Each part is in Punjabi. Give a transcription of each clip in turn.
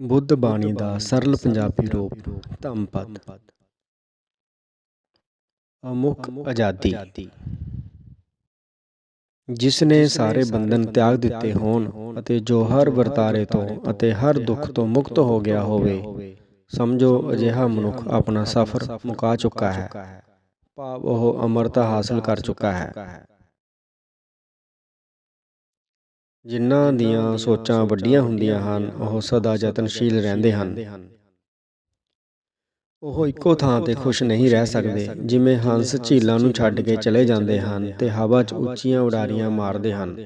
ਬੁੱਧ ਬਾਣੀ ਦਾ ਸਰਲ ਪੰਜਾਬੀ ਰੂਪ ਧੰਮਪਦ। ਅਮੁੱਖ ਆਜ਼ਾਦੀ। ਜਿਸ ਨੇ ਸਾਰੇ ਬੰਧਨ ਤਿਆਗ ਦਿੱਤੇ ਹੋਣ ਅਤੇ ਜੋ ਹਰ ਵਰਤਾਰੇ ਤੋਂ ਅਤੇ ਹਰ ਦੁੱਖ ਤੋਂ ਮੁਕਤ ਹੋ ਗਿਆ ਹੋਵੇ ਸਮਝੋ ਅਜਿਹਾ ਮਨੁੱਖ ਆਪਣਾ ਸਫ਼ਰ ਮੁਕਾ ਚੁੱਕਾ ਹੈ। ਭਾਵ ਉਹ ਅਮਰਤਾ ਹਾਸਲ ਕਰ ਚੁੱਕਾ ਹੈ। ਜਿਨ੍ਹਾਂ ਦੀਆਂ ਸੋਚਾਂ ਵੱਡੀਆਂ ਹੁੰਦੀਆਂ ਹਨ ਉਹ ਸਦਾ ਯਤਨਸ਼ੀਲ ਰਹਿੰਦੇ ਹਨ। ਉਹ ਇੱਕੋ ਥਾਂ ਤੇ ਖੁਸ਼ ਨਹੀਂ ਰਹਿ ਸਕਦੇ ਜਿਵੇਂ ਹੰਸ ਝੀਲਾਂ ਨੂੰ ਛੱਡ ਕੇ ਚਲੇ ਜਾਂਦੇ ਹਨ ਤੇ ਹਵਾ 'ਚ ਉੱਚੀਆਂ ਉਡਾਰੀਆਂ ਮਾਰਦੇ ਹਨ।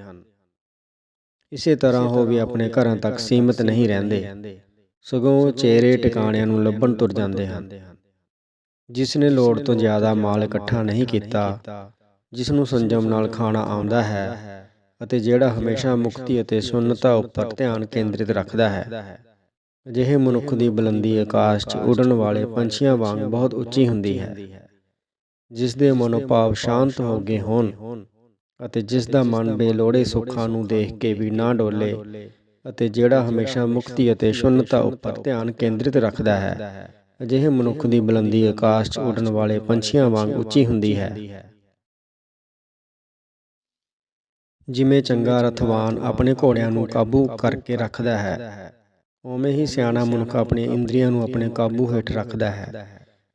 ਇਸੇ ਤਰ੍ਹਾਂ ਉਹ ਵੀ ਆਪਣੇ ਘਰਾਂ ਤੱਕ ਸੀਮਿਤ ਨਹੀਂ ਰਹਿੰਦੇ। ਸਗੋਂ ਚਿਹਰੇ ਟਿਕਾਣਿਆਂ ਨੂੰ ਲੱਭਣ ਤੁਰ ਜਾਂਦੇ ਹਨ। ਜਿਸ ਨੇ ਲੋੜ ਤੋਂ ਜ਼ਿਆਦਾ ਮਾਲ ਇਕੱਠਾ ਨਹੀਂ ਕੀਤਾ ਜਿਸ ਨੂੰ ਸੰਜਮ ਨਾਲ ਖਾਣਾ ਆਉਂਦਾ ਹੈ ਅਤੇ ਜਿਹੜਾ ਹਮੇਸ਼ਾ ਮੁਕਤੀ ਅਤੇ ਸੁੰਨਤਾ ਉੱਪਰ ਧਿਆਨ ਕੇਂਦਰਿਤ ਰੱਖਦਾ ਹੈ। ਅਜਿਹੇ ਮਨੁੱਖ ਦੀ ਬੁਲੰਦੀ ਆਕਾਸ਼ 'ਚ ਉੱਡਣ ਵਾਲੇ ਪੰਛੀਆਂ ਵਾਂਗ ਬਹੁਤ ਉੱਚੀ ਹੁੰਦੀ ਹੈ ਜਿਸ ਦੇ ਮਨੋਭਾਵ ਸ਼ਾਂਤ ਹੋ ਗਏ ਹੋਣ ਅਤੇ ਜਿਸ ਦਾ ਮਨ ਬੇਲੋੜੇ ਸੁੱਖਾਂ ਨੂੰ ਦੇਖ ਕੇ ਵੀ ਨਾ ਡੋਲੇ ਅਤੇ ਜਿਹੜਾ ਹਮੇਸ਼ਾ ਮੁਕਤੀ ਅਤੇ ਸ਼ੁੰਨਤਾ ਉੱਪਰ ਧਿਆਨ ਕੇਂਦਰਿਤ ਰੱਖਦਾ ਹੈ। ਅਜਿਹੇ ਮਨੁੱਖ ਦੀ ਬੁਲੰਦੀ ਆਕਾਸ਼ 'ਚ ਉੱਡਣ ਵਾਲੇ ਪੰਛੀਆਂ ਵਾਂਗ ਉੱਚੀ ਹੁੰਦੀ ਹੈ। ਜਿਵੇਂ ਚੰਗਾ ਰਥਵਾਨ ਆਪਣੇ ਘੋੜਿਆਂ ਨੂੰ ਕਾਬੂ ਕਰਕੇ ਰੱਖਦਾ ਹੈ, ਉਵੇਂ ਹੀ ਸਿਆਣਾ ਮਨੁੱਖ ਆਪਣੀਆਂ ਇੰਦਰੀਆਂ ਨੂੰ ਆਪਣੇ ਕਾਬੂ ਹੇਠ ਰੱਖਦਾ ਹੈ।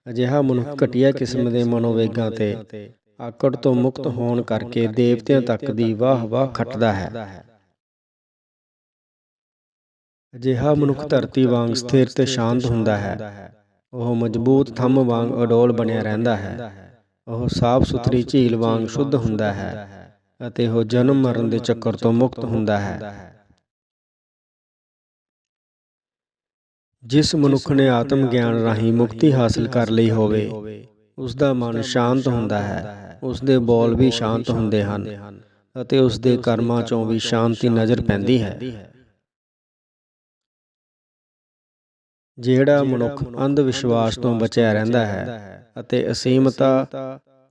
ਅਜਿਹਾ ਮਨੁੱਖ ਘਟੀਆ ਕਿਸਮ ਦੇ ਮਨੋਵੇਗਾਂ ਤੇ ਆਕੜ ਤੋਂ ਮੁਕਤ ਹੋਣ ਕਰਕੇ ਦੇਵਤਿਆਂ ਤੱਕ ਦੀ ਵਾਹ ਵਾਹ ਖੱਟਦਾ ਹੈ। ਅਜਿਹਾ ਮਨੁੱਖ ਧਰਤੀ ਵਾਂਗ ਸਥਿਰ ਤੇ ਸ਼ਾਂਤ ਹੁੰਦਾ ਹੈ। ਉਹ ਮਜ਼ਬੂਤ ਥੰਮ ਵਾਂਗ ਅਡੋਲ ਬਣਿਆ ਰਹਿੰਦਾ ਹੈ। ਉਹ ਸਾਫ਼ ਸੁਥਰੀ ਝੀਲ ਵਾਂਗ ਸ਼ੁੱਧ ਹੁੰਦਾ ਹੈ। ਅਤੇ ਉਹ ਜਨਮ ਮਰਨ ਦੇ ਚੱਕਰ ਤੋਂ ਮੁਕਤ ਹੁੰਦਾ ਹੈ। ਜਿਸ ਮਨੁੱਖ ਨੇ ਆਤਮ ਗਿਆਨ ਰਾਹੀਂ ਮੁਕਤੀ ਹਾਸਲ ਕਰ ਲਈ ਹੋਵੇ ਉਸ ਦਾ ਮਨ ਸ਼ਾਂਤ ਹੁੰਦਾ ਹੈ ਉਸ ਦੇ ਬੋਲ ਵੀ ਸ਼ਾਂਤ ਹੁੰਦੇ ਹਨ ਅਤੇ ਉਸ ਦੇ ਕਰਮਾਂ ਚੋਂ ਵੀ ਸ਼ਾਂਤੀ ਨਜ਼ਰ ਪੈਂਦੀ ਹੈ। ਜਿਹੜਾ ਮਨੁੱਖ ਅੰਧ ਵਿਸ਼ਵਾਸ ਤੋਂ ਬਚਿਆ ਰਹਿੰਦਾ ਹੈ ਅਤੇ ਅਸੀਮਤਾ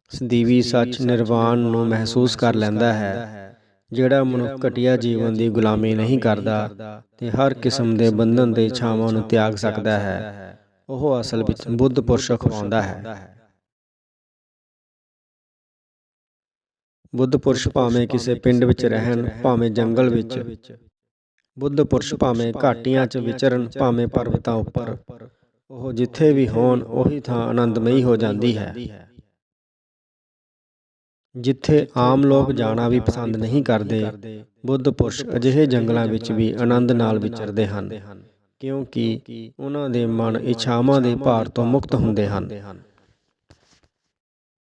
ਸਦੀਵੀ ਸੱਚ ਨਿਰਵਾਣ ਨੂੰ ਮਹਿਸੂਸ ਕਰ ਲੈਂਦਾ ਹੈ। ਜਿਹੜਾ ਮਨੁੱਖ ਘਟੀਆ ਜੀਵਨ ਦੀ ਗੁਲਾਮੀ ਨਹੀਂ ਕਰਦਾ ਤੇ ਹਰ ਕਿਸਮ ਦੇ ਬੰਧਨ ਦੇ ਛਾਵਾਂ ਨੂੰ ਤਿਆਗ ਸਕਦਾ ਹੈ। ਉਹ ਅਸਲ ਵਿੱਚ ਬੁੱਧ ਪੁਰਸ਼ ਖਵਾਉਂਦਾ ਹੈ। ਬੁੱਧ ਪੁਰਸ਼ ਭਾਵੇਂ ਕਿਸੇ ਪਿੰਡ ਵਿੱਚ ਰਹਿਣ ਭਾਵੇਂ ਜੰਗਲ ਵਿੱਚ। ਬੁੱਧ ਪੁਰਸ਼ ਭਾਵੇਂ ਘਾਟੀਆਂ 'ਚ ਵਿਚਰਨ ਭਾਵੇਂ ਪਰਬਤਾਂ ਉੱਪਰ। ਉਹ ਜਿੱਥੇ ਵੀ ਹੋਣ ਉਹੀ ਥਾਂ ਆਨੰਦਮਈ ਹੋ। ਜਾਂਦੀ ਹੈ। ਜਿੱਥੇ ਆਮ ਲੋਕ ਜਾਣਾ ਵੀ ਪਸੰਦ ਨਹੀਂ ਕਰਦੇ ਬੁੱਧ ਪੁਰਸ਼ ਅਜਿਹੇ ਜੰਗਲਾਂ ਵਿੱਚ ਵੀ ਆਨੰਦ ਨਾਲ ਵਿਚਰਦੇ ਹਨ ਕਿਉਂਕਿ ਉਹਨਾਂ ਦੇ ਮਨ ਇੱਛਾਵਾਂ ਦੇ ਭਾਰ ਤੋਂ ਮੁਕਤ ਹੁੰਦੇ ਹਨ।